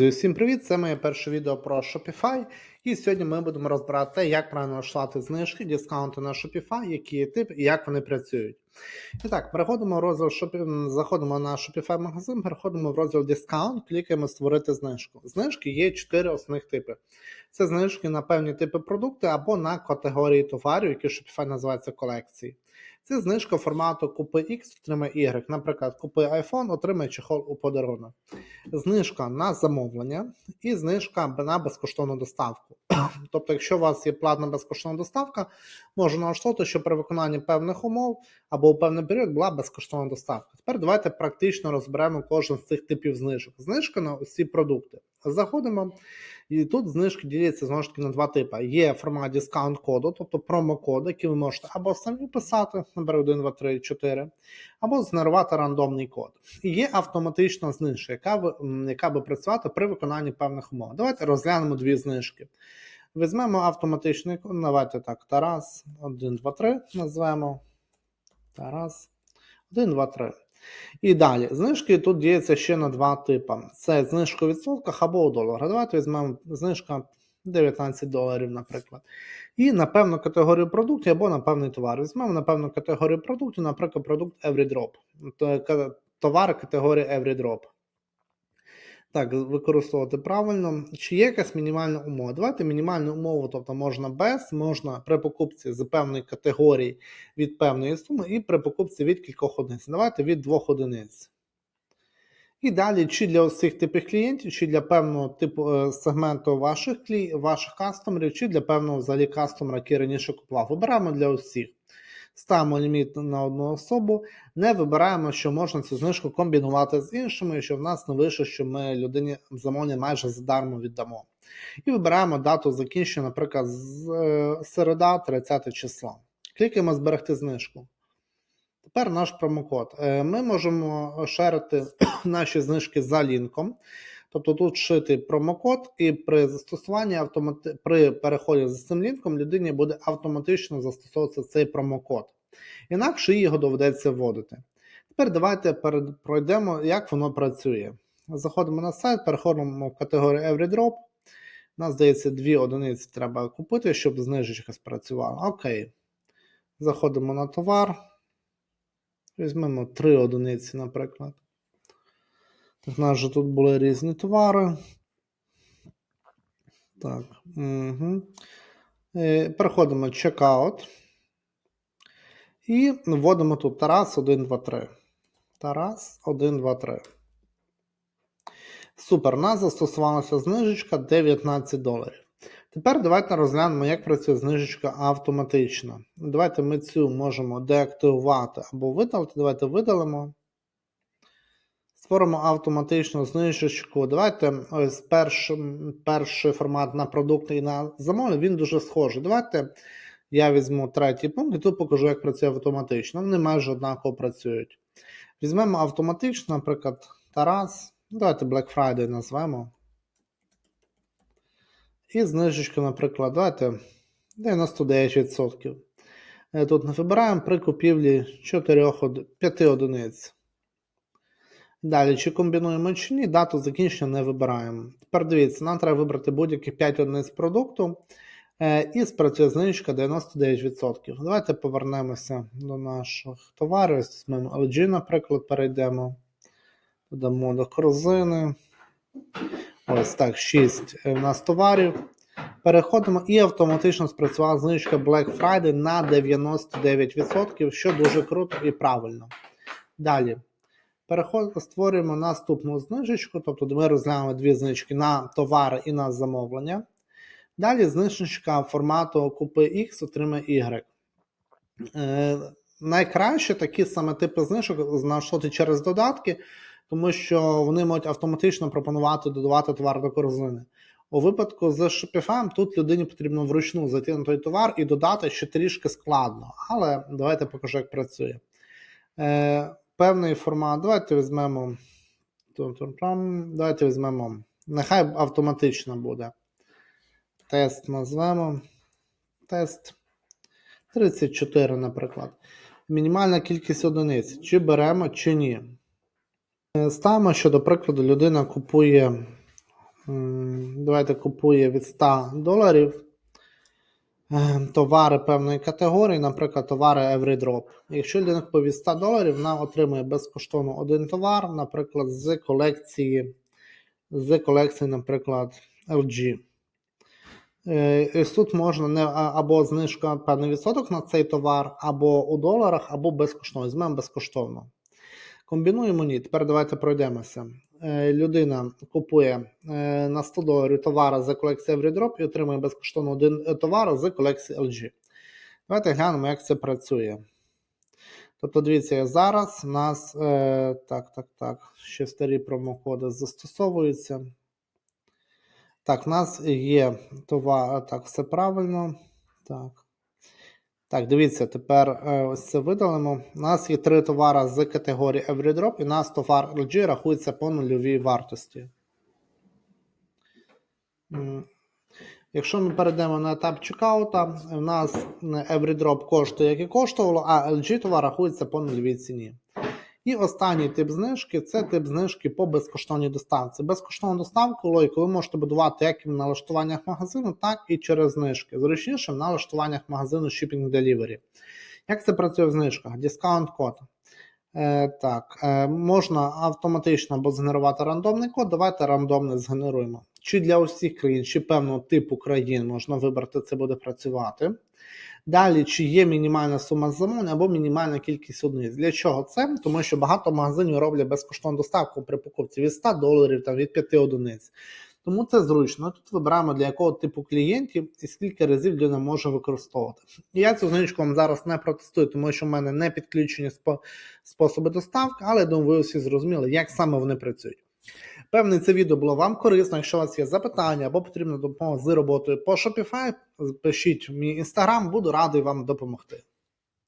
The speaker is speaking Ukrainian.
Всім привіт! Це моє перше відео про Shopify. І сьогодні ми будемо розбирати, те, як правильно налаштувати знижки, дискаунти на Shopify, які є тип і як вони працюють. І так, переходимо в розділ Shopify, заходимо на Shopify магазин, переходимо в розділ Discount, клікаємо Створити знижку. Знижки є чотири основних типи. Це знижки на певні типи продукту або на категорії товарів, які Shopify називаються колекції. Це знижка формату Купи X, отримай Y. Наприклад, купи iPhone, отримай чехол у подарунок. Знижка на замовлення і знижка на безкоштовну доставку. Тобто, якщо у вас є платна безкоштовна доставка, можна налаштовувати, що при виконанні певних умов або у певний період була безкоштовна доставка. Тепер давайте практично розберемо кожен з цих типів знижок. Знижка на усі продукти. Заходимо, і тут знижки діляться знову ж таки на два типи. Є формат дискаунт коду, тобто промокод, який ви можете або самі писати, наприклад, 1, 2, 3, 4, або згенерувати рандомний код. І є автоматична знижка, яка, м, яка буде працювати при виконанні певних умов. Давайте розглянемо дві знижки. Візьмемо автоматичний код, давайте так, Тарас, 1, 2, 3 назвемо. Тарас, 1, 2, 3. І далі, знижки тут діється ще на два типи: це знижка у відсотках або у доларах. Давайте візьмемо знижка 19 доларів, наприклад. І на певну категорію продуктів або на певний товар. Візьмемо на певну категорію продуктів, наприклад, продукт EveryDrop. Товар категорії EveryDrop. Так, використовувати правильно. Чи є якась мінімальна умова? Давайте мінімальну умову, тобто можна без, можна при покупці з певної категорії від певної суми, і при покупці від кількох одиниць. Давайте від двох одиниць. І далі, чи для усіх типів клієнтів, чи для певного типу е, сегменту ваших клі... ваших кастомерів, чи для певного взагалі кастомера, який раніше купував. Вибираємо для усіх. Ставимо ліміт на одну особу, не вибираємо, що можна цю знижку комбінувати з іншими, що в нас не вийшло, що ми людині замовлення майже задармо віддамо. І вибираємо дату закінчення, наприклад, з е, середа, 30 число. Клікаємо зберегти знижку. Тепер наш промокод. Е, Ми можемо шерити наші знижки за лінком. Тобто тут шити промокод, і при застосуванні автомати... при переході за цим лінком людині буде автоматично застосовуватися цей промокод. Інакше його доведеться вводити. Тепер давайте перед... пройдемо, як воно працює. Заходимо на сайт, переходимо в категорію EveryDrop. У нас здається, дві одиниці треба купити, щоб знижечка спрацювала. Окей. Заходимо на товар. Візьмемо три одиниці, наприклад. У нас же тут були різні товари. Так. Угу. Переходимо в Checkout. І вводимо тут Тарас 1, 2, 3. Тарас 1, 2, 3. Супер. Нас застосувалася знижечка 19 доларів. Тепер давайте розглянемо, як працює знижечка автоматично. Давайте ми цю можемо деактивувати або видалити. Давайте видалимо. Створимо автоматичну знижечку. Давайте ось перший, перший формат на продукти і на замовлення, він дуже схожий. Давайте я візьму третій пункт і тут покажу, як працює автоматично. Вони майже однаково працюють. Візьмемо автоматично, наприклад, Тарас. Давайте Black Friday назвемо. І знижечка, наприклад, давайте 99%. Е, Тут не вибираємо при купівлі 4, 5 одиниць. Далі, чи комбінуємо чи ні, дату закінчення не вибираємо. Тепер дивіться, нам треба вибрати будь-які 5 одиниць продукту. е, І спрацює знижка 99%. Давайте повернемося до наших товарів. Візьмемо LG, наприклад, перейдемо. Додамо до корзини. Ось так, 6 у нас товарів. Переходимо і автоматично спрацювала знижка Black Friday на 99%, що дуже круто і правильно. Далі. Переход, створюємо наступну знижечку, тобто ми розглянемо дві знижки на товари і на замовлення. Далі знижечка формату Купи X, отримай Y. Е, найкраще такі саме типи знижок знайшли через додатки, тому що вони можуть автоматично пропонувати додавати товар до корзини. У випадку з Shopify тут людині потрібно вручну зайти на той товар і додати, що трішки складно. Але давайте покажу, як працює. Е, певний формат. Давайте візьмемо. Давайте візьмемо. Нехай автоматично буде. Тест назвемо. Тест 34, наприклад. Мінімальна кількість одиниць. Чи беремо, чи ні. Е, Ставимо, що, до прикладу, людина купує давайте купує від 100 доларів товари певної категорії, наприклад, товари EveryDrop. Якщо людина від 100 доларів, вона отримує безкоштовно один товар, наприклад, з колекції, з колекції, наприклад, LG. Е, і Тут можна не або знижка певний відсоток на цей товар, або у доларах, або безкоштовно. Візьмемо безкоштовно. Комбінуємо ні. Тепер давайте пройдемося. Е, Людина купує е, на 100 доларів товари з колекції EveryDrop і отримує безкоштовно один е, товар з колекції LG. Давайте глянемо, як це працює. Тобто, дивіться, зараз у нас так, так, так, ще старі промокоди застосовуються. Так, в нас є товар. Так, все правильно. Так. Так, дивіться, тепер е, ось це видалимо. У нас є три товари з категорії EveryDrop, і у нас товар LG рахується по нульовій вартості. Якщо ми перейдемо на етап чекаута, у нас EveryDrop коштує, як і коштувало, а LG товар рахується по нульовій ціні. І останній тип знижки це тип знижки по безкоштовній доставці. Безкоштовну доставку логіку ви можете будувати як і в налаштуваннях магазину, так і через знижки. Зручніше в налаштуваннях магазину Shipping Delivery. Як це працює в знижках? Дискаунт код. Е, так, е, можна автоматично або згенерувати рандомний код. Давайте рандомний згенеруємо. Чи для усіх країн, чи певного типу країн можна вибрати, це буде працювати. Далі, чи є мінімальна сума замовлення або мінімальна кількість одиниць. Для чого це? Тому що багато магазинів роблять безкоштовну доставку при покупці від 100 доларів там, від 5 одиниць. Тому це зручно. Тут вибираємо для якого типу клієнтів і скільки разів людина може використовувати. І я цю знижку вам зараз не протестую, тому що в мене не підключені спо- способи доставки, але думаю, ви всі зрозуміли, як саме вони працюють. Певне, це відео було вам корисно. Якщо у вас є запитання або потрібна допомога з роботою по Shopify, пишіть мій інстаграм, буду радий вам допомогти.